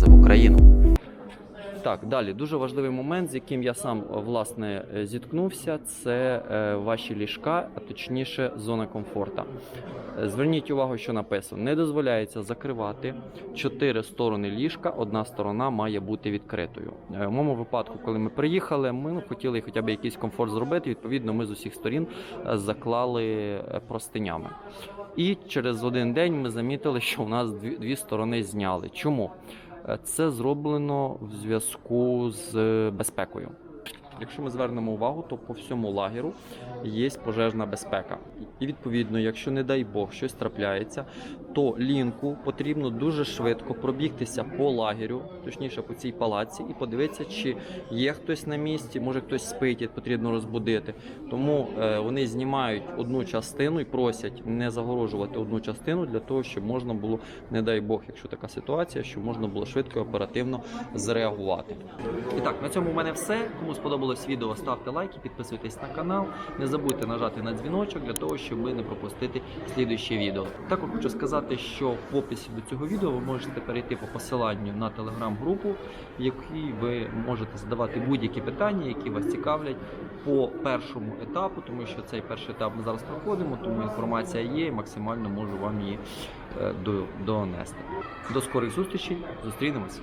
перевези в Україну. Так, далі дуже важливий момент, з яким я сам власне е, зіткнувся, це е, ваші ліжка, а точніше зона комфорта. Е, Зверніть увагу, що написано: не дозволяється закривати чотири сторони ліжка. Одна сторона має бути відкритою. Е, В моєму випадку, коли ми приїхали, ми ну, хотіли хоча б якийсь комфорт зробити. Відповідно, ми з усіх сторін е, заклали е, простинями. І через один день ми замітили, що у нас дві, дві сторони зняли. Чому? Е, Це зроблено в зв'язку з е, безпекою. Якщо ми звернемо увагу, то по всьому лагеру є пожежна безпека. І відповідно, якщо не дай Бог щось трапляється, то лінку потрібно дуже швидко пробігтися по лагерю, точніше по цій палаці, і подивитися, чи є хтось на місці, може хтось спить, і потрібно розбудити. Тому е, вони знімають одну частину і просять не загорожувати одну частину для того, щоб можна було, не дай Бог, якщо така ситуація, щоб можна було швидко і оперативно зреагувати. І так, на цьому в мене все. Кому сподобалось відео, ставте лайки, підписуйтесь на канал. Не забудьте нажати на дзвіночок для того, щоб не пропустити слідуюче відео. Також хочу сказати, що в описі до цього відео ви можете перейти по посиланню на телеграм-групу, в якій ви можете задавати будь-які питання, які вас цікавлять по першому етапу, тому що цей перший етап ми зараз проходимо, тому інформація є і максимально можу вам її е, донести. До скорих зустрічей, зустрінемось.